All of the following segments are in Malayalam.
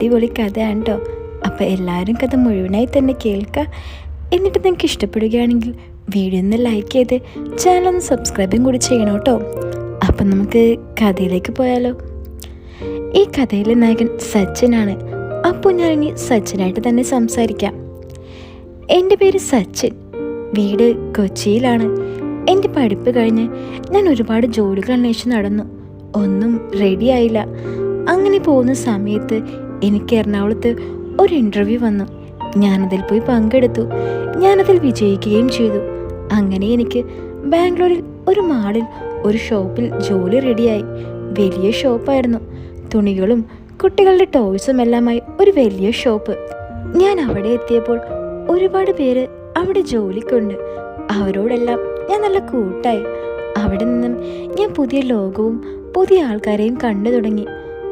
അടിപൊളി കഥയാണ് കേട്ടോ അപ്പോൾ എല്ലാവരും കഥ മുഴുവനായി തന്നെ കേൾക്കുക എന്നിട്ട് നിങ്ങൾക്ക് ഇഷ്ടപ്പെടുകയാണെങ്കിൽ വീഡിയോ ഒന്ന് ലൈക്ക് ചെയ്ത് ചാനൽ ഒന്ന് സബ്സ്ക്രൈബും കൂടി ചെയ്യണം കേട്ടോ. അപ്പം നമുക്ക് കഥയിലേക്ക് പോയാലോ. ഈ കഥയിലെ നായകൻ സച്ചിനാണ്. അപ്പോൾ ഞാൻ ഞാനിനി സച്ചിനായിട്ട് തന്നെ സംസാരിക്കാം. എന്റെ പേര് സച്ചിൻ. വീട് കൊച്ചിയിലാണ്. എന്റെ പഠിപ്പ് കഴിഞ്ഞ് ഞാൻ ഒരുപാട് ജോലികൾ അന്വേഷിച്ച് നടന്നു. ഒന്നും റെഡിയായില്ല അങ്ങനെ പോകുന്ന സമയത്ത് എനിക്ക് എറണാകുളത്ത് ഒരു ഇന്റർവ്യൂ വന്നു. ഞാനതിൽ പോയി പങ്കെടുത്തു. ഞാനതിൽ വിജയിക്കുകയും ചെയ്തു. അങ്ങനെ എനിക്ക് ബാംഗ്ലൂരിൽ ഒരു മാളിൽ ഒരു ഷോപ്പിൽ ജോലി റെഡിയായി. വലിയ ഷോപ്പായിരുന്നു. തുണികളും കുട്ടികളുടെ ടോയ്സും എല്ലാമായി ഒരു വലിയ ഷോപ്പ്. ഞാൻ അവിടെ എത്തിയപ്പോൾ ഒരുപാട് പേര് അവിടെ ജോലിക്കുണ്ട്. അവരോടെല്ലാം ഞാൻ നല്ല കൂട്ടായി. അവിടെ നിന്നും ഞാൻ പുതിയ ലോകവും പുതിയ ആൾക്കാരെയും കണ്ടു തുടങ്ങി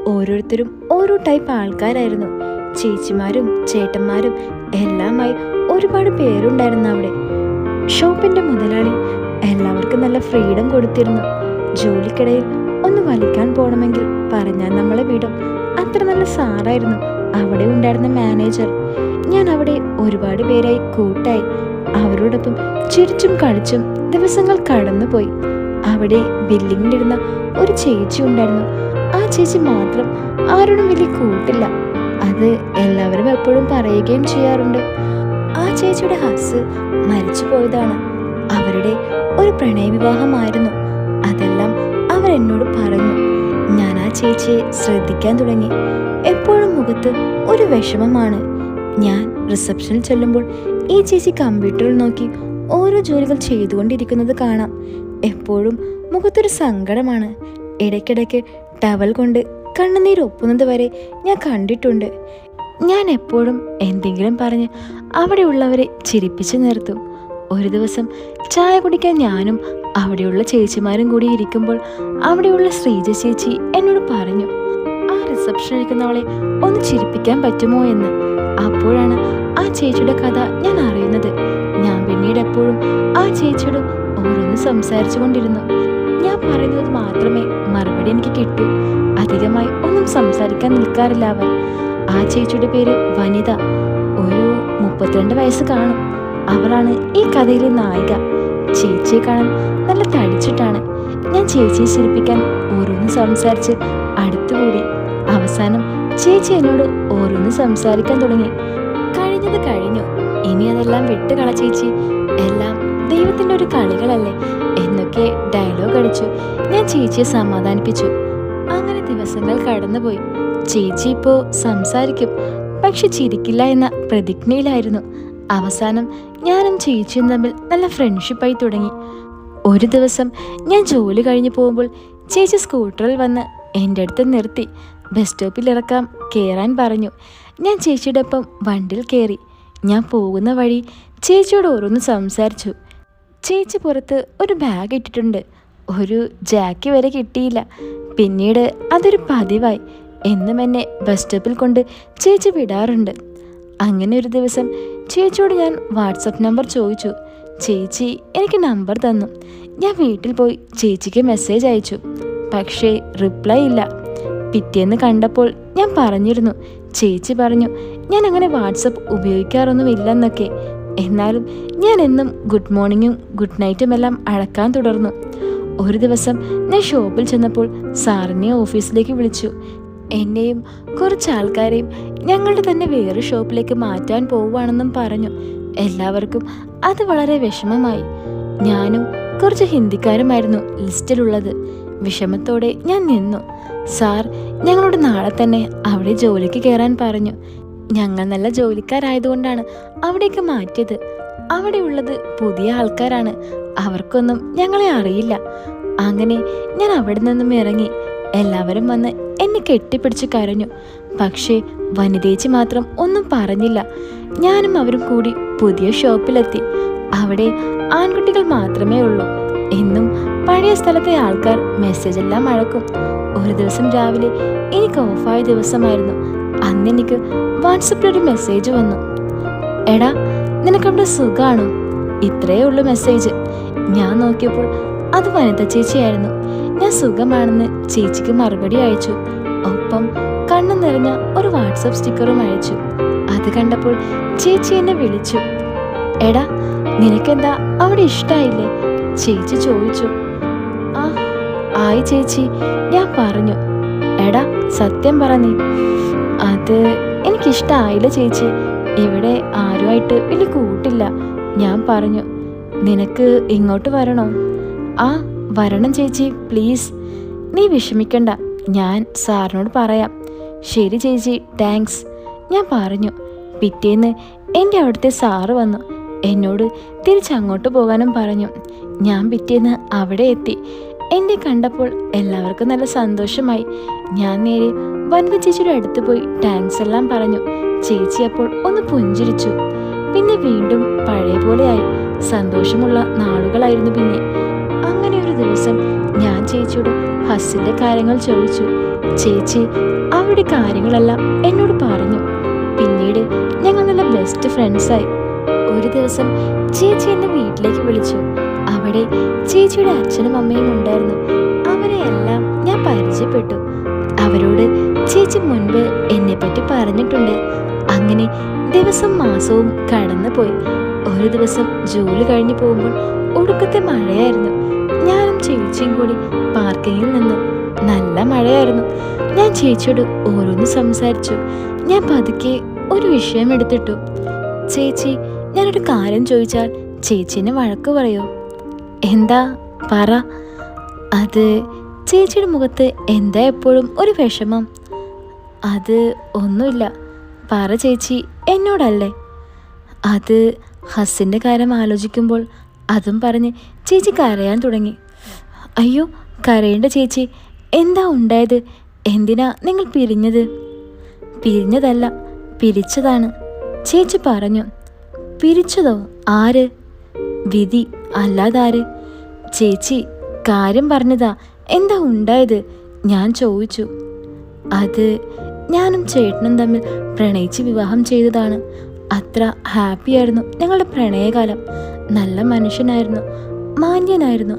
ഓരോരുത്തരും ഓരോ ടൈപ്പ് ആൾക്കാരായിരുന്നു. ചേച്ചിമാരും ചേട്ടന്മാരും എല്ലാമായി ഒരുപാട് പേരുണ്ടായിരുന്നു അവിടെ. ഷോപ്പിന്റെ മുതലാളി എല്ലാവർക്കും നല്ല ഫ്രീഡം കൊടുത്തിരുന്നു. ജോലിക്കിടയിൽ ഒന്ന് വലിക്കാൻ പോകണമെങ്കിൽ പറഞ്ഞാൽ നമ്മളെ വിടും. അത്ര നല്ല സാറായിരുന്നു. അവിടെ ഉണ്ടായിരുന്ന മാനേജർ. ഞാൻ അവിടെ ഒരുപാട് പേരായി കൂട്ടായി. അവരോടൊപ്പം ചിരിച്ചും കളിച്ചും ദിവസങ്ങൾ കടന്നുപോയി. അവിടെ ബില്ലിങ്ങിലിരുന്ന ഒരു ചേച്ചി ഉണ്ടായിരുന്നു. ആ ചേച്ചി മാത്രം ആരോടും വലിയ കൂട്ടില്ല. അത് എല്ലാവരും എപ്പോഴും പറയുകയും ചെയ്യാറുണ്ട്. ആ ചേച്ചിയുടെ ഹസ് മരിച്ചു പോയതാണ്. അവരുടെ ഒരു പ്രണയവിവാഹമായിരുന്നു. അതെല്ലാം അവർ എന്നോട് പറഞ്ഞു. ഞാൻ ആ ചേച്ചിയെ ശ്രദ്ധിക്കാൻ തുടങ്ങി. എപ്പോഴും മുഖത്ത് ഒരു വിഷമമാണ്. ഞാൻ റിസപ്ഷനിൽ ചെല്ലുമ്പോൾ ഈ ചേച്ചി കമ്പ്യൂട്ടറിൽ നോക്കി ഓരോ ജോലികൾ ചെയ്തുകൊണ്ടിരിക്കുന്നത് കാണാം. എപ്പോഴും മുഖത്തൊരു സങ്കടമാണ്. ഇടയ്ക്കിടയ്ക്ക് ടവൽ കൊണ്ട് കണ്ണുനീർ ഒപ്പുന്നത് വരെ ഞാൻ കണ്ടിട്ടുണ്ട്. ഞാൻ എപ്പോഴും എന്തെങ്കിലും പറഞ്ഞ് അവിടെയുള്ളവരെ ചിരിപ്പിച്ചു നിർത്തും. ഒരു ദിവസം ചായ കുടിക്കാൻ ഞാനും അവിടെയുള്ള ചേച്ചിമാരും കൂടി ഇരിക്കുമ്പോൾ അവിടെയുള്ള ശ്രീജ ചേച്ചി എന്നോട് പറഞ്ഞു ആ റിസപ്ഷൻ ഇരിക്കുന്നവളെ ഒന്ന് ചിരിപ്പിക്കാൻ പറ്റുമോ എന്ന്. അപ്പോഴാണ് ആ ചേച്ചിയുടെ കഥ ഞാൻ അറിയുന്നത്. ഞാൻ പിന്നീട് എപ്പോഴും ആ ചേച്ചിയോട് ഓരോന്ന് സംസാരിച്ചു കൊണ്ടിരുന്നു പറയുന്നത് മാത്രമേ മറുപടി എനിക്ക് കിട്ടൂ. അധികമായി ഒന്നും സംസാരിക്കാൻ നിൽക്കാറില്ല അവർ. ആ ചേച്ചിയുടെ പേര് വനിത. ഒരു മുപ്പത്തിരണ്ട് വയസ്സ് കാണും. അവളാണ് ഈ കഥയിലെ നായിക. ചേച്ചിയെ കാണാൻ നല്ല തടിച്ചിട്ടാണ്. ഞാൻ ചേച്ചിയെ ചിരിപ്പിക്കാൻ ഓരോന്ന് സംസാരിച്ച് അടുത്തുകൂടി അവസാനം ചേച്ചി എന്നോട് ഓരോന്ന് സംസാരിക്കാൻ തുടങ്ങി. കഴിഞ്ഞത് കഴിഞ്ഞു. ഇനി അതെല്ലാം വിട്ടുകള ചേച്ചി. എല്ലാം ദൈവത്തിന്റെ ഒരു കളികളല്ലേ? എന്നൊക്കെ ഡയലോഗ് അടിച്ചു. ഞാൻ ചേച്ചിയെ സമാധാനിപ്പിച്ചു. അങ്ങനെ ദിവസങ്ങൾ കടന്നുപോയി. ചേച്ചി ഇപ്പോൾ സംസാരിക്കും. പക്ഷെ ചിരിക്കില്ല എന്ന പ്രതിജ്ഞയിലായിരുന്നു അവസാനം ഞാനും ചേച്ചിയും തമ്മിൽ നല്ല ഫ്രണ്ട്ഷിപ്പായി തുടങ്ങി. ഒരു ദിവസം ഞാൻ ജോലി കഴിഞ്ഞു പോകുമ്പോൾ ചേച്ചി സ്കൂട്ടറിൽ വന്ന് എന്റെ അടുത്ത് നിർത്തി. ബസ് സ്റ്റോപ്പിൽ ഇറക്കാം കയറാൻ പറഞ്ഞു. ഞാൻ ചേച്ചിയുടെ ഒപ്പം വണ്ടിയിൽ കയറി ഞാൻ പോകുന്ന വഴി ചേച്ചിയോട് ഓരോന്ന് സംസാരിച്ചു. ചേച്ചി പുറത്ത് ഒരു ബാഗ് ഇട്ടിട്ടുണ്ട്. ഒരു ജാക്കി വരെ കിട്ടിയില്ല. പിന്നീട് അതൊരു പതിവായി. എന്നും എന്നെ ബസ് സ്റ്റോപ്പിൽ കൊണ്ട് ചേച്ചി വിടാറുണ്ട്. അങ്ങനെ ഒരു ദിവസം ചേച്ചിയോട് ഞാൻ വാട്സപ്പ് നമ്പർ ചോദിച്ചു. ചേച്ചി എനിക്ക് നമ്പർ തന്നു. ഞാൻ വീട്ടിൽ പോയി ചേച്ചിക്ക് മെസ്സേജ് അയച്ചു. പക്ഷേ റിപ്ലൈ ഇല്ല. പിറ്റേന്ന് കണ്ടപ്പോൾ ഞാൻ പറഞ്ഞിരുന്നു. ചേച്ചി പറഞ്ഞു ഞാൻ അങ്ങനെ വാട്സപ്പ് ഉപയോഗിക്കാറൊന്നുമില്ലെന്നൊക്കെ എന്നാലും ഞാൻ എന്നും ഗുഡ് മോർണിംഗും ഗുഡ് നൈറ്റും എല്ലാം അഴക്കാൻ തുടർന്നു. ഒരു ദിവസം ഞാൻ ഷോപ്പിൽ ചെന്നപ്പോൾ സാറിനെ ഓഫീസിലേക്ക് വിളിച്ചു. എന്നെയും കുറച്ച് ആൾക്കാരെയും ഞങ്ങളുടെ തന്നെ വേറെ ഷോപ്പിലേക്ക് മാറ്റാൻ പോവുകയാണെന്നും പറഞ്ഞു. എല്ലാവർക്കും അത് വളരെ വിഷമമായി. ഞാനും കുറച്ച് ഹിന്ദിക്കാരുമായിരുന്നു ലിസ്റ്റിലുള്ളത്. വിഷമത്തോടെ ഞാൻ നിന്നു. സാർ ഞങ്ങളോട് നാളെ തന്നെ അവിടെ ജോലിക്ക് കയറാൻ പറഞ്ഞു. ഞങ്ങൾ നല്ല ജോലിക്കാരായതുകൊണ്ടാണ് അവിടേക്ക് മാറ്റിയത്. അവിടെയുള്ളത് പുതിയ ആൾക്കാരാണ്. അവർക്കൊന്നും ഞങ്ങളെ അറിയില്ല. അങ്ങനെ ഞാൻ അവിടെ നിന്നും ഇറങ്ങി എല്ലാവരും വന്ന് എന്നെ കെട്ടിപ്പിടിച്ച് കരഞ്ഞു. പക്ഷേ വനിതേച്ചി മാത്രം ഒന്നും പറഞ്ഞില്ല. ഞാനും അവരും കൂടി പുതിയ ഷോപ്പിലെത്തി. അവിടെ ആൺകുട്ടികൾ മാത്രമേ ഉള്ളൂ. എന്നും പഴയ സ്ഥലത്തെ ആൾക്കാർ മെസ്സേജ് എല്ലാം അഴക്കും. ഒരു ദിവസം രാവിലെ എനിക്ക് ഓഫായ ദിവസമായിരുന്നു. അന്ന് എനിക്ക് വാട്സപ്പിൽ ഒരു മെസ്സേജ് വന്നു. എടാ നിനക്കവിടെ സുഖാണോ? ഇത്രയേ ഉള്ളൂ മെസ്സേജ് ഞാൻ നോക്കിയപ്പോൾ അത് വനിത ചേച്ചിയായിരുന്നു. ഞാൻ സുഖമാണെന്ന് ചേച്ചിക്ക് മറുപടി അയച്ചു. ഒപ്പം കണ്ണു നിറഞ്ഞ ഒരു വാട്സപ്പ് സ്റ്റിക്കറും അയച്ചു. അത് കണ്ടപ്പോൾ ചേച്ചി എന്നെ വിളിച്ചു. എടാ നിനക്കെന്താ അവിടെ ഇഷ്ടായില്ലേ? ചേച്ചി ചോദിച്ചു. ആ ആയി ചേച്ചി ഞാൻ പറഞ്ഞു. എടാ സത്യം പറ നീ. അത് എനിക്കിഷ്ടായില്ല ചേച്ചി. ഇവിടെ ആരുമായിട്ട് വലിയ കൂട്ടില്ല. ഞാൻ പറഞ്ഞു നിനക്ക് ഇങ്ങോട്ട് വരണോ? ആ വരണം ചേച്ചി. പ്ലീസ്. നീ വിഷമിക്കണ്ട. ഞാൻ സാറിനോട് പറയാം. ശരി ചേച്ചി. താങ്ക്സ്. ഞാൻ പറഞ്ഞു പിറ്റേന്ന് എന്റെ അവിടുത്തെ സാറ് വന്നു. എന്നോട് തിരിച്ചങ്ങോട്ട് പോകാനും പറഞ്ഞു. ഞാൻ പിറ്റേന്ന് അവിടെ എത്തി. എന്നെ കണ്ടപ്പോൾ എല്ലാവർക്കും നല്ല സന്തോഷമായി. ഞാൻ നേരെ വൻക ചേച്ചിയുടെ അടുത്ത് പോയി താങ്ക്സ് എല്ലാം പറഞ്ഞു. ചേച്ചി അപ്പോൾ ഒന്ന് പുഞ്ചിരിച്ചു. പിന്നെ വീണ്ടും പഴയ പോലെയായി സന്തോഷമുള്ള നാളുകളായിരുന്നു പിന്നെ. അങ്ങനെ ഒരു ദിവസം ഞാൻ ചേച്ചിയോട് ഹസ്സിന്റെ കാര്യങ്ങൾ ചോദിച്ചു. ചേച്ചി അവരുടെ കാര്യങ്ങളെല്ലാം എന്നോട് പറഞ്ഞു. പിന്നീട് ഞങ്ങൾ നല്ല ബെസ്റ്റ് ഫ്രണ്ട്സായി ഒരു ദിവസം ചേച്ചി എന്നെ വീട്ടിലേക്ക് വിളിച്ചു. അവിടെ ചേച്ചിയുടെ അച്ഛനും അമ്മയും ഉണ്ടായിരുന്നു. അവരെയെല്ലാം ഞാൻ പരിചയപ്പെട്ടു. അവരോട് ചേച്ചി മുൻപ് എന്നെ പറ്റി പറഞ്ഞിട്ടുണ്ട്. അങ്ങനെ ദിവസം മാസവും കടന്നു പോയി ഒരു ദിവസം ജോലി കഴിഞ്ഞു പോകുമ്പോൾ ഒടുക്കത്തെ മഴയായിരുന്നു. ഞാനും ചേച്ചിയും കൂടി പാർക്കിങ്ങിൽ നിന്നു. നല്ല മഴയായിരുന്നു. ഞാൻ ചേച്ചിയോട് ഓരോന്ന് സംസാരിച്ചു. ഞാൻ പതുക്കെ ഒരു വിഷയം എടുത്തിട്ടു. ചേച്ചി ഞാനൊരു കാര്യം ചോദിച്ചാൽ ചേച്ചീനെ വഴക്ക് പറയോ? എന്താ? പറ. അത് ചേച്ചിയുടെ മുഖത്ത് എന്താ എപ്പോഴും ഒരു വിഷമം. അത് ഒന്നുമില്ല. പറ ചേച്ചി എന്നോടല്ലേ? അത് ഹസിന്റെ കാര്യം ആലോചിക്കുമ്പോൾ അതും പറഞ്ഞ് ചേച്ചി കരയാൻ തുടങ്ങി. അയ്യോ കരയേണ്ട ചേച്ചി എന്താ ഉണ്ടായത്? എന്തിനാ നിങ്ങൾ പിരിഞ്ഞത്? പിരിഞ്ഞതല്ല പിരിച്ചതാണ്. ചേച്ചി പറഞ്ഞു പിരിച്ചതോ? ആര്? വിധി അല്ലാതാര്? ചേച്ചി കാര്യം പറഞ്ഞതാ എന്താ ഉണ്ടായത്? ഞാൻ ചോദിച്ചു. അത് ഞാനും ചേട്ടനും തമ്മിൽ പ്രണയിച്ച് വിവാഹം ചെയ്തതാണ്. അത്ര ഹാപ്പിയായിരുന്നു ഞങ്ങളുടെ പ്രണയകാലം. നല്ല മനുഷ്യനായിരുന്നു മാന്യനായിരുന്നു.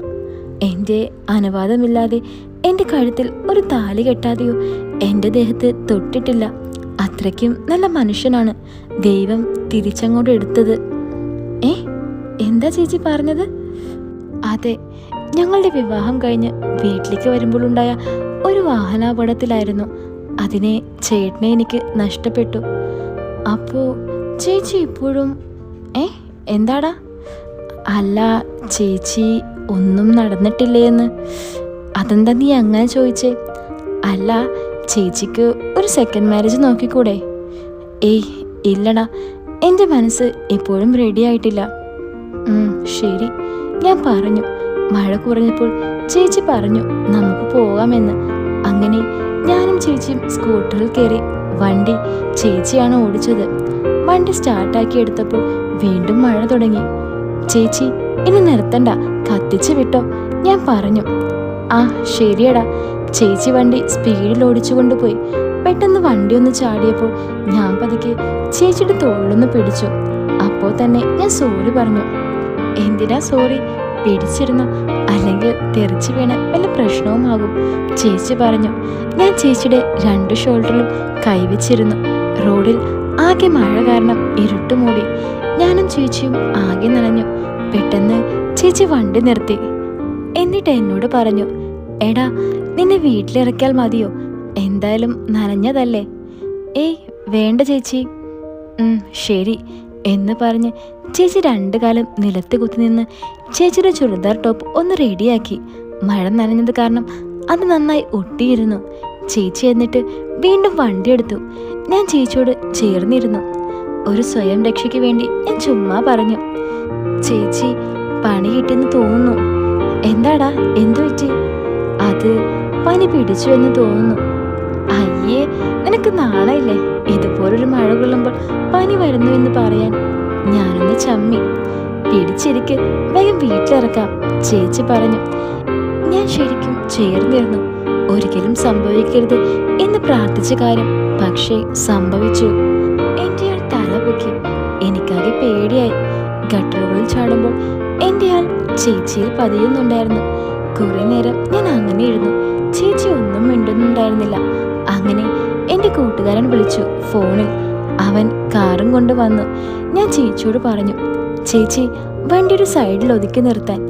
എന്റെ അനുവാദമില്ലാതെ എന്റെ കഴുത്തിൽ ഒരു താലി കെട്ടാതെയോ എന്റെ ദേഹത്ത് തൊട്ടിട്ടില്ല. അത്രയ്ക്കും നല്ല മനുഷ്യനാണ്. ദൈവം തിരിച്ചങ്ങോട്ട് എടുത്തത്. ഏ? എന്താ ചേച്ചി പറഞ്ഞത്? അതെ ഞങ്ങളുടെ വിവാഹം കഴിഞ്ഞ് വീട്ടിലേക്ക് വരുമ്പോഴുണ്ടായ ഒരു വാഹനാപകടത്തിലായിരുന്നു. അതിനെ ചേട്ടനെ എനിക്ക് നഷ്ടപ്പെട്ടു. അപ്പോൾ ചേച്ചി ഇപ്പോഴും ഏ എന്താടാ? അല്ല ചേച്ചി ഒന്നും നടന്നിട്ടില്ലേ എന്ന്. അതെന്താ നീ അങ്ങനെ ചോദിച്ചേ? അല്ല ചേച്ചിക്ക് ഒരു സെക്കൻഡ് മാരേജ് നോക്കിക്കൂടെ? ഏയ് ഇല്ലടാ എന്റെ മനസ്സ് എപ്പോഴും റെഡി ആയിട്ടില്ല. ശരി. ഞാൻ പറഞ്ഞു. മഴ കുറഞ്ഞപ്പോൾ ചേച്ചി പറഞ്ഞു നമുക്ക് പോകാമെന്ന്. അങ്ങനെ ഞാനും ചേച്ചിയും സ്കൂട്ടറിൽ കയറി വണ്ടി ചേച്ചിയാണ് ഓടിച്ചത്. വണ്ടി സ്റ്റാർട്ടാക്കി എടുത്തപ്പോൾ വീണ്ടും മഴ തുടങ്ങി. ചേച്ചി ഇനി നിർത്തണ്ട കത്തിച്ച് വിട്ടോ. ഞാൻ പറഞ്ഞു. ആ ശരിയടാ. ചേച്ചി വണ്ടി സ്പീഡിൽ ഓടിച്ചു കൊണ്ടുപോയി പെട്ടെന്ന് വണ്ടി ഒന്ന് ചാടിയപ്പോൾ ഞാൻ പതുക്കെ ചേച്ചിയുടെ തോളിലൊന്ന് പിടിച്ചു. അപ്പോൾ തന്നെ ഞാൻ സോറി പറഞ്ഞു. എന്തിനാ സോറി? പിടിച്ചിരുന്നു. അല്ലെങ്കിൽ തെറിച്ചു വീണ വല്ല പ്രശ്നവുമാകും. ചേച്ചി പറഞ്ഞു ഞാൻ ചേച്ചിയുടെ രണ്ട് ഷോൾഡറിലും കൈവച്ചിരുന്നു റോഡിൽ ആകെ മഴ കാരണം ഇരുട്ട് മൂടി. ഞാനും ചേച്ചിയും ആകെ നനഞ്ഞു. പെട്ടെന്ന് ചേച്ചി വണ്ടി നിർത്തി. എന്നിട്ട് എന്നോട് പറഞ്ഞു എടാ നിന്നെ വീട്ടിലിറക്കിയാൽ മതിയോ? എന്തായാലും നനഞ്ഞതല്ലേ? ഏയ് വേണ്ട ചേച്ചി. ശരി. എന്ന് പറഞ്ഞ് ചേച്ചി രണ്ടു കാലം നിലത്ത് കുത്തി നിന്ന് ചേച്ചിയുടെ ചുരിദാർ ടോപ്പ് ഒന്ന് റെഡിയാക്കി. മഴ നനഞ്ഞത് കാരണം അത് നന്നായി ഒട്ടിയിരുന്നു. ചേച്ചി എന്നിട്ട് വീണ്ടും വണ്ടിയെടുത്തു ഞാൻ ചേച്ചിയോട് ചേർന്നിരുന്നു. ഒരു സ്വയം രക്ഷയ്ക്ക് വേണ്ടി ഞാൻ ചുമ്മാ പറഞ്ഞു ചേച്ചി പണി കിട്ടിയെന്ന് തോന്നുന്നു. എന്താടാ? എന്തു പറ്റി? അത് പനി പിടിച്ചു എന്ന് തോന്നുന്നു. അയ്യേ നിനക്ക് നാണയില്ലേ ഇതുപോലൊരു മഴ കൊള്ളുമ്പോൾ പനി വരുന്നു എന്ന് പറയാൻ ഞാനൊന്ന് ചമ്മി. പിടിച്ചിരിക്ക് വേഗം വീട്ടിലിറക്കാം ചേച്ചി പറഞ്ഞു. ഞാൻ ശരിക്കും ചേർന്നിരുന്നു. ഒരിക്കലും സംഭവിക്കരുത് എന്ന് പ്രാർത്ഥിച്ച കാര്യം പക്ഷേ സംഭവിച്ചു. എന്റെ ആൾ തല പൊക്കി. എനിക്കാകെ പേടിയായി. ഗട്ടറുകളിൽ ചാടുമ്പോൾ എന്റെ ആൾ ചേച്ചിയിൽ പതിയുന്നുണ്ടായിരുന്നു. കുറെ നേരം ഞാൻ അങ്ങനെ ഇരുന്നു. ചേച്ചി ഒന്നും മിണ്ടുന്നുണ്ടായിരുന്നില്ല. അങ്ങനെ എന്റെ കൂട്ടുകാരൻ വിളിച്ചു. ഫോണിൽ അവൻ കാറും കൊണ്ട് വന്നു. ഞാൻ ചേച്ചിയോട് പറഞ്ഞു ചേച്ചി വണ്ടി ഒരു സൈഡിൽ ഒതുക്കി നിർത്താൻ.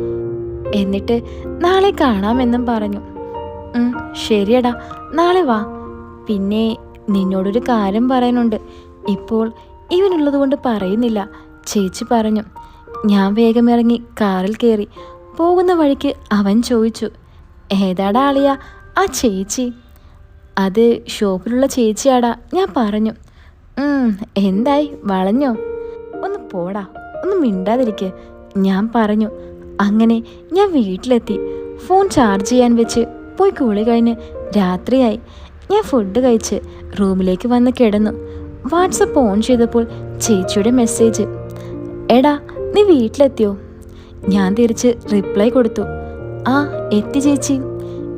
എന്നിട്ട് നാളെ കാണാമെന്നും പറഞ്ഞു. "ഉം, ശരിയടാ നാളെ വാ. പിന്നെ നിന്നോടൊരു കാര്യം പറയാനുണ്ട്. ഇപ്പോൾ ഇവനുള്ളത് കൊണ്ട് പറയുന്നില്ല. ചേച്ചി പറഞ്ഞു ഞാൻ വേഗം ഇറങ്ങി കാറിൽ കയറി പോകുന്ന വഴിക്ക് അവൻ ചോദിച്ചു ഏതാടാ ആളിയ ആ ചേച്ചി? അത് ഷോപ്പിലുള്ള ചേച്ചിയാടാ. ഞാൻ പറഞ്ഞു. "ഉം, എന്തായി? വളഞ്ഞോ? ഒന്ന് പോടാ. ഒന്ന് മിണ്ടാതിരിക്ക. ഞാൻ പറഞ്ഞു. അങ്ങനെ ഞാൻ വീട്ടിലെത്തി. ഫോൺ ചാർജ് ചെയ്യാൻ വെച്ച് പോയി കുളി കഴിഞ്ഞ് രാത്രിയായി. ഞാൻ ഫുഡ് കഴിച്ച് റൂമിലേക്ക് വന്ന് കിടന്നു. വാട്സപ്പ് ഓൺ ചെയ്തപ്പോൾ ചേച്ചിയുടെ മെസ്സേജ് എടാ നീ വീട്ടിലെത്തിയോ? ഞാൻ തിരിച്ച് റിപ്ലൈ കൊടുത്തു. ആ എത്തി ചേച്ചി.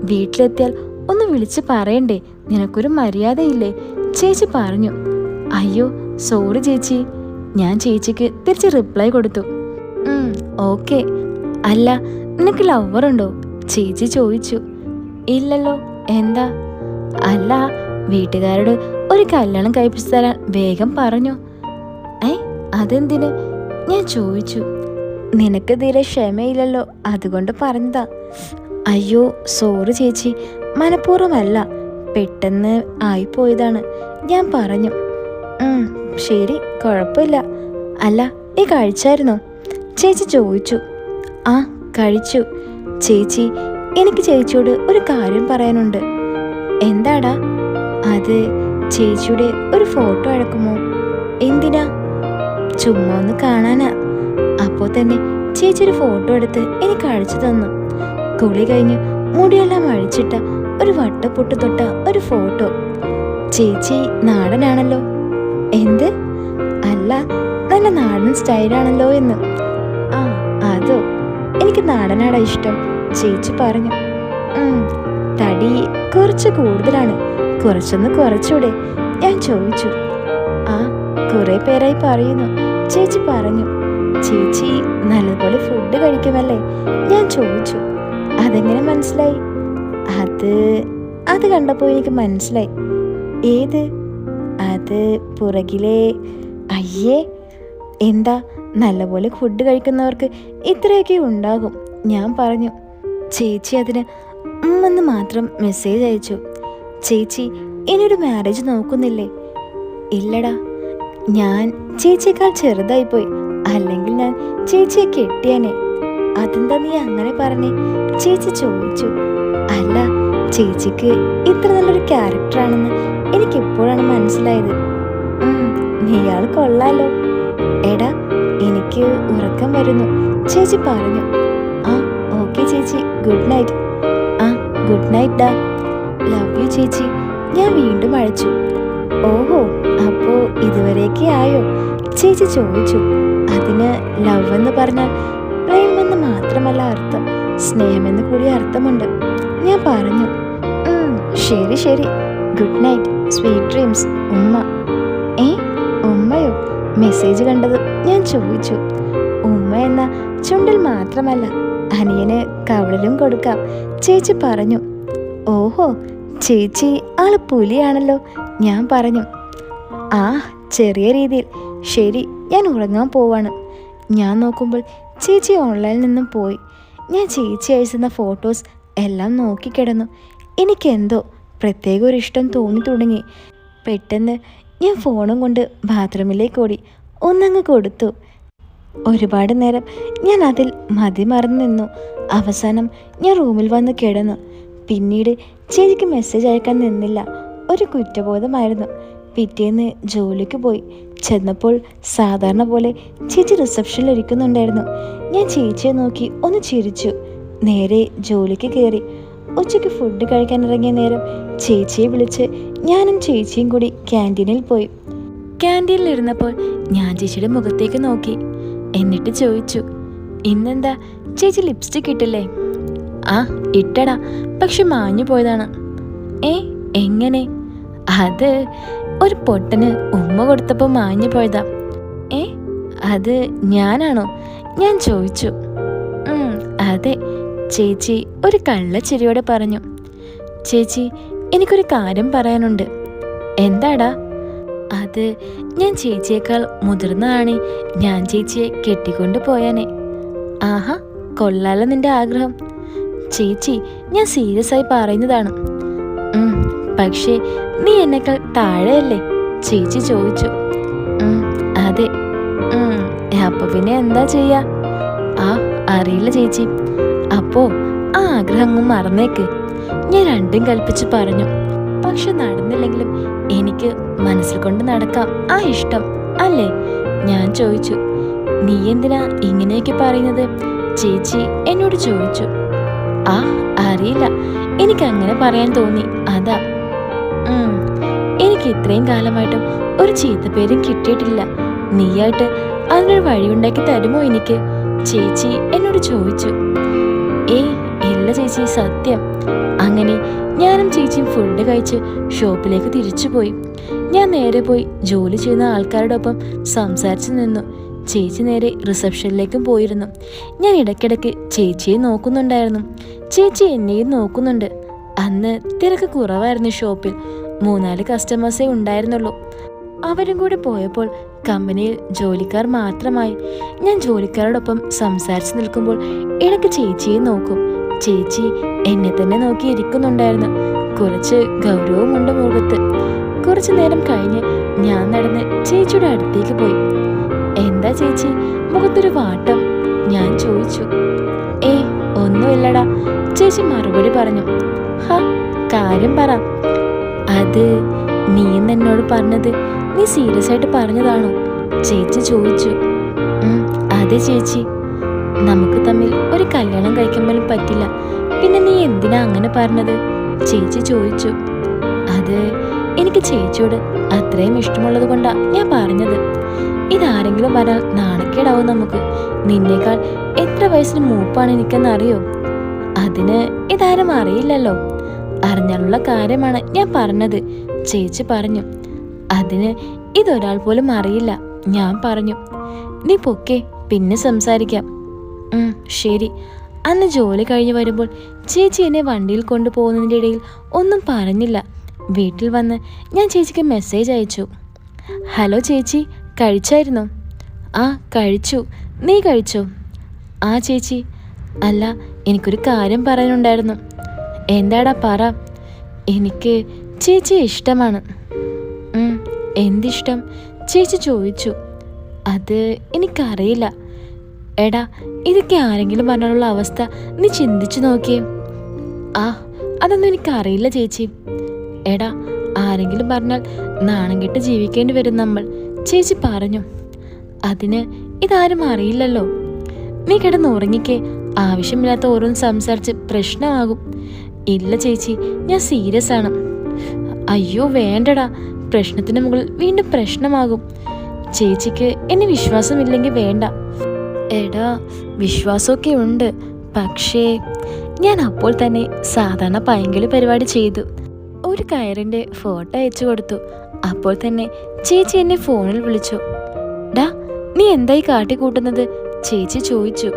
വീട്ടിലെത്തിയാൽ ഒന്ന് വിളിച്ച് പറയണ്ടേ? നിനക്കൊരു മര്യാദയില്ലേ? ചേച്ചി പറഞ്ഞു. അയ്യോ സോറി ചേച്ചി. ഞാൻ ചേച്ചിക്ക് തിരിച്ച് റിപ്ലൈ കൊടുത്തു. ഓക്കെ അല്ല നിനക്ക് ലവർ ഉണ്ടോ? ചേച്ചി ചോദിച്ചു. ഇല്ലല്ലോ എന്താ? അല്ല വീട്ടുകാരോട് ഒരു കല്യാണം കഴിപ്പിച്ചു തരാൻ വേഗം പറഞ്ഞു. ഏ അതെന്തിന്? ഞാൻ ചോദിച്ചു. നിനക്ക് തീരെ ക്ഷമയില്ലല്ലോ അതുകൊണ്ട് പറഞ്ഞതാ. അയ്യോ സോറി ചേച്ചി. മനഃപൂർവമല്ല. പെട്ടെന്ന് ആയിപ്പോയതാണ്. ഞാൻ പറഞ്ഞു "ഉം, ശരി കുഴപ്പമില്ല. അല്ല നീ കഴിച്ചായിരുന്നോ? ചേച്ചി ചോദിച്ചു ആ കഴിച്ചു. ചേച്ചി എനിക്ക് ചേച്ചിയോട് ഒരു കാര്യം പറയാനുണ്ട്. എന്താടാ? അത് ചേച്ചിയുടെ ഒരു ഫോട്ടോ അടക്കുമോ? എന്തിനാ? ചുമ്മാ ഒന്ന് കാണാനാ. അപ്പോൾ തന്നെ ചേച്ചി ഒരു ഫോട്ടോ എടുത്ത് എനിക്ക് അഴിച്ചു തന്നു. കുളി കഴിഞ്ഞ് മുടിയെല്ലാം അഴിച്ചിട്ട ഒരു വട്ടപ്പൊട്ട് തൊട്ട ഒരു ഫോട്ടോ. ചേച്ചി നാടനാണല്ലോ. എന്ത്? അല്ല നല്ല നാടൻ സ്റ്റൈലാണല്ലോ എന്ന്. ആ അതോ. എനിക്ക് നാടനാട ഇഷ്ടം ചേച്ചി പറഞ്ഞു. തടി കുറച്ച് കൂടുതലാണ്. കുറച്ചൊന്ന് കുറച്ചൂടെ ഞാൻ ചോദിച്ചു. ആ കുറെ പേരായി പറയുന്നു. ചേച്ചി പറഞ്ഞു. ചേച്ചി നല്ലപോലെ ഫുഡ് കഴിക്കുമല്ലേ? ഞാൻ ചോദിച്ചു. അതെങ്ങനെ മനസ്സിലായി? അത് അത് കണ്ടപ്പോൾ എനിക്ക് മനസ്സിലായി. ഏത്? അത് പുറകിലെ അയ്യേ എന്താ നല്ലപോലെ ഫുഡ് കഴിക്കുന്നവർക്ക് ഇത്രയൊക്കെ ഉണ്ടാകും. ഞാൻ പറഞ്ഞു ചേച്ചി അതിന് ഉം എന്ന് മാത്രം മെസ്സേജ് അയച്ചു. ചേച്ചി ഇനിയൊരു മാരേജ് നോക്കുന്നില്ലേ? ഇല്ലടാ ഞാൻ ചേച്ചിയേക്കാൾ ചെറുതായിപ്പോയി. അല്ലെങ്കിൽ ഞാൻ ചേച്ചിയെ കെട്ടിയാനെ. അതെന്താ നീ അങ്ങനെ പറഞ്ഞേ? ചേച്ചി ചോദിച്ചു. അല്ല ചേച്ചിക്ക് ഇത്ര നല്ലൊരു ക്യാരക്ടറാണെന്ന് എനിക്ക് എപ്പോഴാണ് മനസ്സിലായത്. ഇയാൾ കൊള്ളാലോ. എടാ എനിക്ക് ഉറക്കം വരുന്നു. ചേച്ചി പറഞ്ഞു. ആ ഓക്കെ ചേച്ചി ഗുഡ് നൈറ്റ് ആ ഗുഡ് നൈറ്റ് ഡാ. ലവ് യു ചേച്ചി. ഞാൻ വീണ്ടും അഴച്ചു. ഓഹോ അപ്പോ ഇതുവരെയൊക്കെ ആയോ? ചേച്ചി ചോദിച്ചു. അതിന് ലവ് എന്ന് പറഞ്ഞാൽ പ്രേമെന്ന് മാത്രമല്ല അർത്ഥം. സ്നേഹമെന്ന് കൂടി അർത്ഥമുണ്ട്. ഞാൻ പറഞ്ഞു. ശരി ശരി. ഗുഡ് നൈറ്റ് സ്വീറ്റ് ഡ്രീംസ് ഉമ്മ. ഏ ഉമ്മയോ? മെസ്സേജ് കണ്ടത് ഞാൻ ചോദിച്ചു. ഉമ്മ എന്ന ചുണ്ടൽ മാത്രമല്ല അനിയന് കവളിലും കൊടുക്കാം. ചേച്ചി പറഞ്ഞു. ഓഹോ ചേച്ചി ആൾ പുലിയാണല്ലോ ഞാൻ പറഞ്ഞു. ആ ചെറിയ രീതിയിൽ. ശരി ഞാൻ ഉറങ്ങാൻ പോവാണ്. ഞാൻ നോക്കുമ്പോൾ ചേച്ചി ഓൺലൈനിൽ നിന്നും പോയി. ഞാൻ ചേച്ചി അയച്ചുന്ന ഫോട്ടോസ് എല്ലാം നോക്കിക്കിടന്നു എനിക്കെന്തോ പ്രത്യേക ഒരു ഇഷ്ടം തോന്നി തുടങ്ങി. പെട്ടെന്ന് ഞാൻ ഫോണും കൊണ്ട് ബാത്റൂമിലേക്ക് ഓടി. ഒന്നങ്ങ് കൊടുത്തു. ഒരുപാട് നേരം ഞാൻ അതിൽ മതിമറന്നു നിന്നു. അവസാനം ഞാൻ റൂമിൽ വന്ന് കിടന്നു. പിന്നീട് ചേച്ചിക്ക് മെസ്സേജ് അയക്കാൻ നിന്നില്ല. ഒരു കുറ്റബോധമായിരുന്നു. പിറ്റേന്ന് ജോലിക്ക് പോയി. ചെന്നപ്പോൾ സാധാരണ പോലെ ചേച്ചി റിസപ്ഷനിൽ ഇരിക്കുന്നുണ്ടായിരുന്നു. ഞാൻ ചേച്ചിയെ നോക്കി ഒന്ന് ചിരിച്ചു. നേരെ ജോലിക്ക് കയറി. ഉച്ചയ്ക്ക് ഫുഡ് കഴിക്കാൻ ഇറങ്ങിയ നേരം ചേച്ചിയെ വിളിച്ച് ഞാനും ചേച്ചിയും കൂടി ക്യാന്റീനിൽ പോയി. ക്യാന്റീനിൽ ഇരുന്നപ്പോൾ ഞാൻ ചേച്ചിയുടെ മുഖത്തേക്ക് നോക്കി. എന്നിട്ട് ചോദിച്ചു ഇന്നെന്താ? ചേച്ചി ലിപ്സ്റ്റിക് ഇട്ടില്ലേ? ആ ഇട്ടടാ. പക്ഷെ മാഞ്ഞു പോയതാണ്. ഏ എങ്ങനെ? അത് ഒരു പൊട്ടന് ഉമ്മ കൊടുത്തപ്പോൾ മാഞ്ഞു പോയതാ. ഏ അത് ഞാനാണോ? ഞാൻ ചോദിച്ചു. അതെ. ചേച്ചി ഒരു കള്ളച്ചിരിയോടെ പറഞ്ഞു. ചേച്ചി എനിക്കൊരു കാര്യം പറയാനുണ്ട്. എന്താടാ? അത് ഞാൻ ചേച്ചിയേക്കാൾ മുതിർന്നതാണ്. ഞാൻ ചേച്ചിയെ കെട്ടിക്കൊണ്ട് പോയാനെ. ആഹാ കൊള്ളാലോ നിന്റെ ആഗ്രഹം. ചേച്ചി ഞാൻ സീരിയസ് ആയി പറയുന്നതാണ്. പക്ഷേ നീ എന്നെക്കാൾ താഴെയല്ലേ? ചേച്ചി ചോദിച്ചു. അതെ. അപ്പൊ പിന്നെ എന്താ ചെയ്യാ? ആ അറിയില്ല ചേച്ചി. അപ്പോ ആ ആഗ്രഹം അങ്ങ് മറന്നേക്ക്. ഞാൻ രണ്ടും കൽപ്പിച്ച് പറഞ്ഞു പക്ഷെ നടന്നില്ലെങ്കിലും എനിക്ക് മനസ്സിൽ കൊണ്ട് നടക്കാം. ആ ഇഷ്ടം അല്ലേ? ഞാൻ ചോദിച്ചു നീ എന്തിനാ ഇങ്ങനെയൊക്കെ പറയുന്നത്? ചേച്ചി എന്നോട് ചോദിച്ചു ആ അറിയില്ല. എനിക്ക് അങ്ങനെ പറയാൻ തോന്നി. അതാ. എനിക്ക് ഇത്രയും കാലമായിട്ടും ഒരു ചീത്തപ്പേരും കിട്ടിയിട്ടില്ല. നീയായിട്ട് അതിനൊരു വഴിയുണ്ടാക്കി തരുമോ എനിക്ക്? ചേച്ചി എന്നോട് ചോദിച്ചു ഏയ് ഇല്ല ചേച്ചി സത്യം. അങ്ങനെ ഞാനും ചേച്ചിയും ഫുഡ് കഴിച്ച് ഷോപ്പിലേക്ക് തിരിച്ചു പോയി. ഞാൻ നേരെ പോയി ജോലി ചെയ്യുന്ന ആൾക്കാരുടെ ഒപ്പം സംസാരിച്ചു നിന്നു. ചേച്ചി നേരെ റിസപ്ഷനിലേക്കും പോയിരുന്നു. ഞാൻ ഇടയ്ക്കിടയ്ക്ക് ചേച്ചിയെ നോക്കുന്നുണ്ടായിരുന്നു. ചേച്ചി എന്നെയും നോക്കുന്നുണ്ട്. അന്ന് തിരക്ക് കുറവായിരുന്നു ഷോപ്പിൽ. മൂന്നാൽ കസ്റ്റമേഴ്സേ ഉണ്ടായിരുന്നുള്ളൂ. അവരും കൂടി പോയപ്പോൾ കമ്പനിയിൽ ജോലിക്കാർ മാത്രമായി. ഞാൻ ജോലിക്കാരോടൊപ്പം സംസാരിച്ചു നിൽക്കുമ്പോൾ ഇടയ്ക്ക് ചേച്ചിയെ നോക്കും. ചേച്ചി എന്നെ തന്നെ നോക്കി ഇരിക്കുന്നുണ്ടായിരുന്നു. കുറച്ച് ഗൗരവമുണ്ട് മുഖത്ത്. കുറച്ചു നേരം കഴിഞ്ഞ് ഞാൻ നടന്ന് ചേച്ചിയുടെ അടുത്തേക്ക് പോയി. എന്താ ചേച്ചി? മുഖത്തൊരു വാട്ടം. ഞാൻ ചോദിച്ചു. ഏ ഒന്നുമില്ലടാ ചേച്ചി മറുപടി പറഞ്ഞു. ഹ കാര്യം പറ. അത് നീ എന്നോട് പറഞ്ഞത് നീ സീരിയസ് ആയിട്ട് പറഞ്ഞതാണോ? ചേച്ചി ചോദിച്ചു. "ഉം, അതെ ചേച്ചി. നമുക്ക് തമ്മിൽ ഒരു കല്യാണം കഴിക്കാൻ പറ്റില്ല. പിന്നെ നീ എന്തിനാ അങ്ങനെ പറഞ്ഞത്? ചേച്ചി ചോദിച്ചു. അത് എനിക്ക് ചേച്ചിയോട് അത്രയും ഇഷ്ടമുള്ളത് കൊണ്ടാ ഞാൻ പറഞ്ഞത്. ഇതാരെങ്കിലും പറഞ്ഞാൽ നാണക്കേടാവും നമുക്ക്. നിന്നേക്കാൾ എത്ര വയസ്സിന് മൂപ്പാണ് എനിക്കെന്നറിയോ? അതിന് ഇതാരും അറിയില്ലല്ലോ. അറിഞ്ഞാലുള്ള കാര്യമാണ് ഞാൻ പറഞ്ഞത്. ചേച്ചി പറഞ്ഞു. അതിന് ഇതൊരാൾ പോലും അറിയില്ല. ഞാൻ പറഞ്ഞു നീ പൊക്കെ പിന്നെ സംസാരിക്കാം. ശരി. അന്ന് ജോലി കഴിഞ്ഞ് വരുമ്പോൾ ചേച്ചി എന്നെ വണ്ടിയിൽ കൊണ്ടുപോകുന്നതിന്റെ ഇടയിൽ ഒന്നും പറഞ്ഞില്ല. വീട്ടിൽ വന്ന് ഞാൻ ചേച്ചിക്ക് മെസ്സേജ് അയച്ചു. ഹലോ ചേച്ചി കഴിച്ചായിരുന്നോ? ആ കഴിച്ചു. നീ കഴിച്ചോ? ആ ചേച്ചി. അല്ല എനിക്കൊരു കാര്യം പറയാനുണ്ടായിരുന്നു. എന്താടാ പറ? എനിക്ക് ചേച്ചി ഇഷ്ടമാണ്. എന്തിഷ്ടം? ചേച്ചി ചോദിച്ചു. അത് എനിക്കറിയില്ല. എടാ ഇതൊക്കെ ആരെങ്കിലും പറഞ്ഞാലുള്ള അവസ്ഥ നീ ചിന്തിച്ചു നോക്കിയേ. ആ അതൊന്നും എനിക്കറിയില്ല ചേച്ചി. എടാ ആരെങ്കിലും പറഞ്ഞാൽ നാണം കെട്ട് ജീവിക്കേണ്ടി വരും നമ്മൾ. ചേച്ചി പറഞ്ഞു. അതിന് ഇതാരും അറിയില്ലല്ലോ. നീ കിടന്ന് ഉറങ്ങിക്കേ. ആവശ്യമില്ലാത്ത ഓരോന്ന് സംസാരിച്ച് പ്രശ്നമാകും. ഇല്ല ചേച്ചി ഞാൻ സീരിയസ് ആണ്. അയ്യോ വേണ്ടടാ. പ്രശ്നത്തിന് മുകളിൽ വീണ്ടും പ്രശ്നമാകും. ചേച്ചിക്ക് എന്നെ വിശ്വാസമില്ലെങ്കിൽ വേണ്ട. എടാ വിശ്വാസമൊക്കെ ഉണ്ട്. പക്ഷേ ഞാൻ അപ്പോൾ തന്നെ സാധാരണ പൈങ്കിളി പരിപാടി ചെയ്തു. ഒരു കയറിന്റെ ഫോട്ടോ അയച്ചു കൊടുത്തു. അപ്പോൾ തന്നെ ചേച്ചി എന്നെ ഫോണിൽ വിളിച്ചു. ഡാ നീ എന്തായി കാട്ടിക്കൂട്ടുന്നത്? ചേച്ചി ചോദിച്ചു.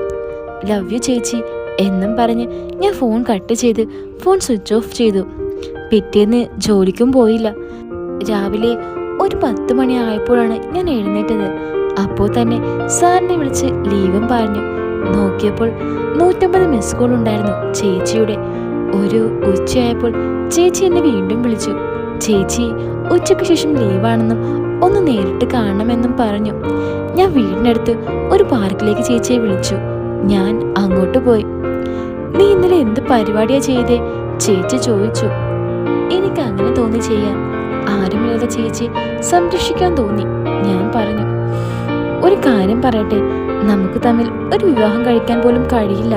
ലവ് യു ചേച്ചി എന്നും പറഞ്ഞ് ഞാൻ ഫോൺ കട്ട് ചെയ്ത് ഫോൺ സ്വിച്ച് ഓഫ് ചെയ്തു. പിറ്റേന്ന് ജോലിക്കും പോയില്ല. രാവിലെ ഒരു പത്ത് മണി ആയപ്പോഴാണ് ഞാൻ എഴുന്നേറ്റത്. അപ്പോൾ തന്നെ സാറിനെ വിളിച്ച് ലീവും പറഞ്ഞു നോക്കിയപ്പോൾ നൂറ്റമ്പത് മിസ് കോൾ ഉണ്ടായിരുന്നു ചേച്ചിയുടെ. ഒരു ഉച്ചയായപ്പോൾ ചേച്ചി എന്നെ വീണ്ടും വിളിച്ചു. ചേച്ചി ഉച്ചയ്ക്ക് ശേഷം ലീവാണെന്നും ഒന്ന് നേരിട്ട് കാണണമെന്നും പറഞ്ഞു. ഞാൻ വീടിനടുത്ത് ഒരു പാർക്കിലേക്ക് ചേച്ചിയെ വിളിച്ചു. ഞാൻ അങ്ങോട്ട് പോയി. നീ ഇന്നലെ എന്ത് പരിപാടിയാ ചെയ്തേ? ചേച്ചി ചോദിച്ചു. എനിക്ക് അങ്ങനെ തോന്നി ചെയ്യാൻ. ആരുമില്ലാത്ത ചേച്ചി സംരക്ഷിക്കാൻ തോന്നി. ഞാൻ പറഞ്ഞു ഒരു കാര്യം പറയട്ടെ നമുക്ക് തമ്മിൽ ഒരു വിവാഹം കഴിക്കാൻ പോലും കഴിയില്ല.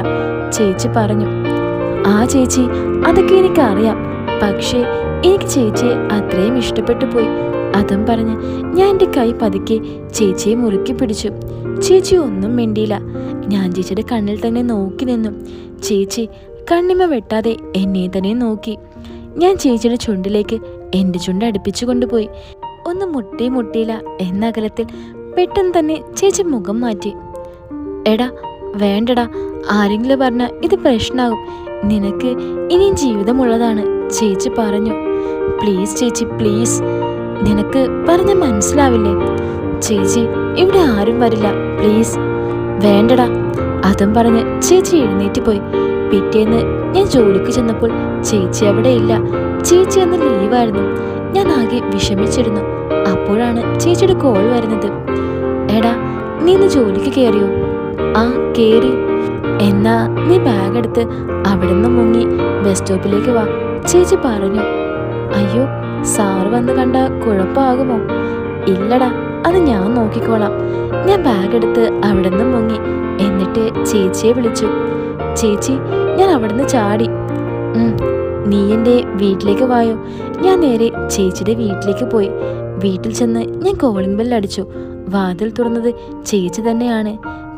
ചേച്ചി പറഞ്ഞു ആ ചേച്ചി അതൊക്കെ എനിക്കറിയാം. പക്ഷേ എനിക്ക് ചേച്ചിയെ അത്രയും ഇഷ്ടപ്പെട്ടു പോയി. അതും പറഞ്ഞ് ഞാൻ എന്റെ കൈ പതുക്കെ ചേച്ചിയെ മുറുക്കി പിടിച്ചു. ചേച്ചി ഒന്നും മിണ്ടിയില്ല. ഞാൻ ചേച്ചിയുടെ കണ്ണിൽ തന്നെ നോക്കി നിന്നു. ചേച്ചി കണ്ണിമ വെട്ടാതെ എന്നെ തന്നെ നോക്കി. ഞാൻ ചേച്ചിയുടെ ചുണ്ടിലേക്ക് എന്റെ ചുണ്ട് അടുപ്പിച്ചു കൊണ്ടുപോയി. ഒന്ന് മുട്ടി മുട്ടിയില്ല. എന്ന അകലത്തിൽ പെട്ടെന്ന് തന്നെ ചേച്ചി മുഖം മാറ്റി. എടാ വേണ്ടടാ. ആരെങ്കിലും പറഞ്ഞ ഇത് പ്രശ്നമാകും നിനക്ക് ഇനിയും ജീവിതമുള്ളതാണ്. ചേച്ചി പറഞ്ഞു. പ്ലീസ് ചേച്ചി പ്ലീസ്. നിനക്ക് പറഞ്ഞ മനസ്സിലാവില്ലേ? ചേച്ചി ഇവിടെ ആരും വരില്ല. പ്ലീസ്. വേണ്ടടാ. അതും പറഞ്ഞ് ചേച്ചി എഴുന്നേറ്റ് പോയി. പിറ്റേന്ന് ഞാൻ ജോലിക്ക് ചെന്നപ്പോൾ ചേച്ചി അവിടെ ഇല്ല ചേച്ചി അന്ന് ലീവായിരുന്നു. ഞാൻ ആകെ വിഷമിച്ചിരുന്നു. അപ്പോഴാണ് ചേച്ചിയുടെ കോൾ വരുന്നത്. എടാ നീ ഇന്ന് ജോലിക്ക് കയറിയോ ആ കേറി. എന്നാ നീ ബാഗ് എടുത്ത് അവിടെ നിന്ന് മുങ്ങി ബസ് സ്റ്റോപ്പിലേക്ക് വാ. ചേച്ചി പറഞ്ഞു. അയ്യോ സാറ് വന്ന് കണ്ട കുഴപ്പമാകുമോ? ഇല്ലടാ അത് ഞാൻ നോക്കിക്കോളാം. ഞാൻ ബാഗ് എടുത്ത് അവിടെ നിന്ന് മുങ്ങി. എന്നിട്ട് ചേച്ചിയെ വിളിച്ചു. ചേച്ചി ഞാൻ അവിടുന്ന് ചാടി. നീ എന്റെ വീട്ടിലേക്ക് വായോ. ഞാൻ നേരെ ചേച്ചിയുടെ വീട്ടിലേക്ക് പോയി. വീട്ടിൽ ചെന്ന് ഞാൻ കോളിംഗ് ബെല്ല് അടിച്ചു. വാതിൽ തുറന്നത് ചേച്ചി തന്നെയാണ്.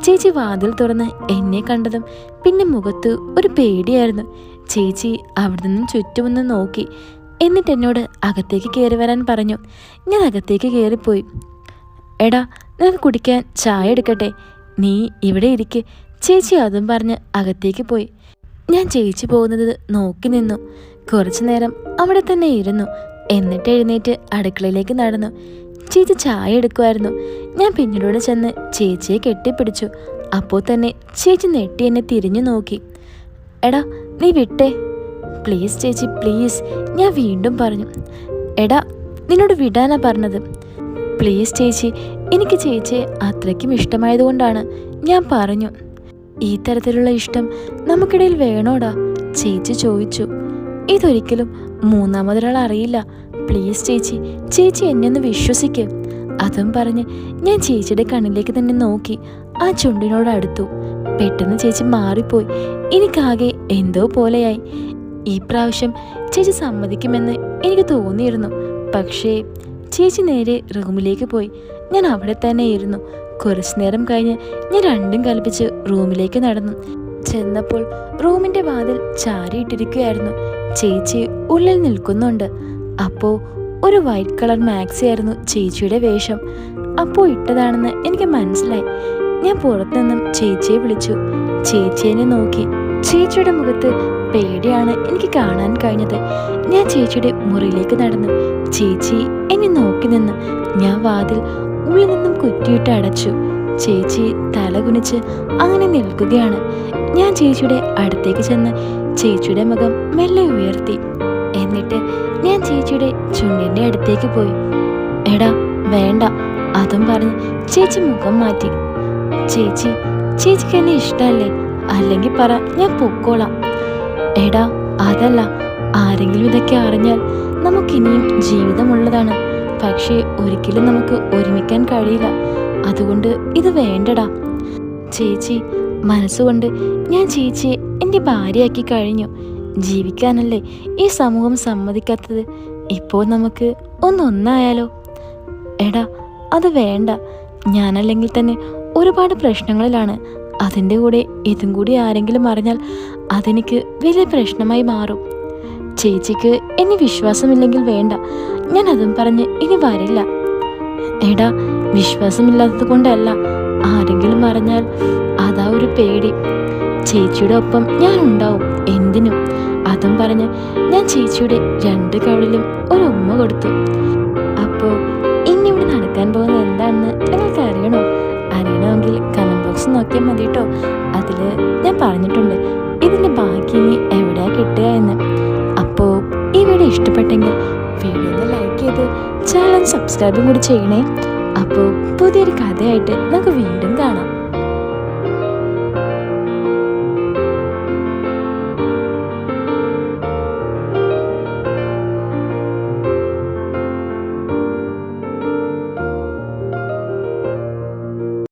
ചേച്ചി വാതിൽ തുറന്ന് എന്നെ കണ്ടതും പിന്നെ മുഖത്ത് ഒരു പേടിയായിരുന്നു. ചേച്ചി അവിടെ നിന്നും ചുറ്റുമൊന്ന് നോക്കി. എന്നിട്ട് എന്നോട് അകത്തേക്ക് കയറി വരാൻ പറഞ്ഞു. ഞാൻ അകത്തേക്ക് കയറിപ്പോയി എടാ നിനക്ക് കുടിക്കാൻ ചായ എടുക്കട്ടെ? നീ ഇവിടെ ഇരിക്ക്. ചേച്ചി അതും പറഞ്ഞ് അകത്തേക്ക് പോയി. ഞാൻ ചേച്ചി പോകുന്നത് നോക്കി നിന്നു. കുറച്ചു നേരം അവിടെ തന്നെ ഇരുന്നു. എന്നിട്ട് എഴുന്നേറ്റ് അടുക്കളയിലേക്ക് നടന്നു. ചേച്ചി ചായ എടുക്കുമായിരുന്നു ഞാൻ പിന്നിലൂടെ ചെന്ന് ചേച്ചിയെ കെട്ടിപ്പിടിച്ചു. അപ്പോൾ തന്നെ ചേച്ചി നെട്ടി എന്നെ തിരിഞ്ഞു നോക്കി. എടാ നീ വിട്ടേ? പ്ലീസ് ചേച്ചി പ്ലീസ് ഞാൻ വീണ്ടും പറഞ്ഞു. എടാ നിന്നോട് വിടാനാ പറഞ്ഞത്. പ്ലീസ് ചേച്ചി. എനിക്ക് ചേച്ചിയെ അത്രയ്ക്കും ഇഷ്ടമായതുകൊണ്ടാണ് ഞാൻ പറഞ്ഞു. ഈ തരത്തിലുള്ള ഇഷ്ടം നമുക്കിടയിൽ വേണോടാ? ചേച്ചി ചോദിച്ചു. ഇതൊരിക്കലും മൂന്നാമതൊരാൾ അറിയില്ല. പ്ലീസ് ചേച്ചി ചേച്ചി എന്നെ ഒന്ന് വിശ്വസിക്ക്. അതും പറഞ്ഞ് ഞാൻ ചേച്ചിയുടെ കണ്ണിലേക്ക് തന്നെ നോക്കി. ആ ചുണ്ടിനോട് അടുത്തു. പെട്ടെന്ന് ചേച്ചി മാറിപ്പോയി. എനിക്കാകെ എന്തോ പോലെയായി. ഈ പ്രാവശ്യം ചേച്ചി സമ്മതിക്കുമെന്ന് എനിക്ക് തോന്നിയിരുന്നു. പക്ഷേ ചേച്ചി നേരെ റൂമിലേക്ക് പോയി. ഞാൻ അവിടെ തന്നെ ഇരുന്നു. കുറച്ചു നേരം കഴിഞ്ഞ് ഞാൻ രണ്ടും കൽപ്പിച്ച് റൂമിലേക്ക് നടന്നു. ചെന്നപ്പോൾ റൂമിന്റെ വാതിൽ ചാരിയിട്ടിരിക്കുകയായിരുന്നു. ചേച്ചി ഉള്ളിൽ നിൽക്കുന്നുണ്ട്. അപ്പോ ഒരു വൈറ്റ് കളർ മാക്സി ആയിരുന്നു ചേച്ചിയുടെ വേഷം. അപ്പോ ഇട്ടതാണെന്ന് എനിക്ക് മനസ്സിലായി. ഞാൻ പുറത്തു നിന്നും ചേച്ചിയെ വിളിച്ചു. ചേച്ചിയെ നോക്കി. ചേച്ചിയുടെ മുഖത്ത് പേടിയാണ് എനിക്ക് കാണാൻ കഴിഞ്ഞത്. ഞാൻ ചേച്ചിയുടെ മുറിയിലേക്ക് നടന്നു. ചേച്ചി എന്നെ നോക്കി നിന്ന് ഞാൻ വാതിൽ ഉള്ളിൽ നിന്നും കുറ്റിയിട്ട് അടച്ചു. ചേച്ചി തല കുനിച്ച് അങ്ങനെ നിൽക്കുകയാണ്. ഞാൻ ചേച്ചിയുടെ അടുത്തേക്ക് ചെന്ന് ചേച്ചിയുടെ മുഖം മെല്ലെ ഉയർത്തി. എന്നിട്ട് ഞാൻ ചേച്ചിയുടെ ചുണ്ടിന്റെ അടുത്തേക്ക് പോയി. എടാ വേണ്ട അതും പറഞ്ഞ് ചേച്ചി മുഖം മാറ്റി. ചേച്ചി ചേച്ചിക്ക് എന്നെ ഇഷ്ടമല്ലേ? അല്ലെങ്കിൽ പറ ഞാൻ പൊക്കോളാം. എടാ അതല്ല ആരെങ്കിലും ഇതൊക്കെ അറിഞ്ഞാൽ നമുക്കിനിയും ജീവിതമുള്ളതാണ്. പക്ഷേ ഒരിക്കലും നമുക്ക് ഒരുമിക്കാൻ കഴിയില്ല. അതുകൊണ്ട് ഇത് വേണ്ടടാ. ചേച്ചി മനസ്സുകൊണ്ട് ഞാൻ ചേച്ചിയെ എന്റെ ഭാര്യയാക്കി കഴിഞ്ഞു. ജീവിക്കാനല്ലേ ഈ സമൂഹം സമ്മതിക്കാത്തത്? ഇപ്പോൾ നമുക്ക് ഒന്നൊന്നായാലോ? എടാ അത് വേണ്ട. ഞാനല്ലെങ്കിൽ തന്നെ ഒരുപാട് പ്രശ്നങ്ങളിലാണ്. അതിന്റെ കൂടെ ഇതും കൂടി ആരെങ്കിലും അറിഞ്ഞാൽ അതെനിക്ക് വലിയ പ്രശ്നമായി മാറും. ചേച്ചിക്ക് എന്നെ വിശ്വാസമില്ലെങ്കിൽ വേണ്ട. ഞാൻ അതും പറഞ്ഞ് ഇനി വരില്ല. എടാ വിശ്വാസമില്ലാത്തത് കൊണ്ടല്ല ആരെങ്കിലും അറിഞ്ഞാൽ അതാ ഒരു പേടി. ചേച്ചിയുടെ ഒപ്പം ഞാൻ ഉണ്ടാവും എന്തിനും. അതും പറഞ്ഞ് ഞാൻ ചേച്ചിയുടെ രണ്ട് കവളിലും ഒരു ഉമ്മ കൊടുത്തു. അപ്പോൾ ഇനി ഇവിടെ നടക്കാൻ പോകുന്നത് എന്താണെന്ന് നിങ്ങൾക്ക് അറിയണോ അറിയണമെങ്കിൽ കമന്റ് ബോക്സ് നോക്കിയാൽ മതി കേട്ടോ അതിൽ ഞാൻ പറഞ്ഞിട്ടുണ്ട് ഇതിന്റെ ബാക്കി ഇനി എവിടെയാണ് കിട്ടുക എന്ന്. അപ്പോൾ ഈ വീഡിയോ ഇഷ്ടപ്പെട്ടെങ്കിൽ ചാനൽ സബ്സ്ക്രൈബും കൂടി ചെയ്യണേ. അപ്പോൾ പുതിയൊരു കഥയായിട്ട് നമുക്ക് വീണ്ടും കാണാം.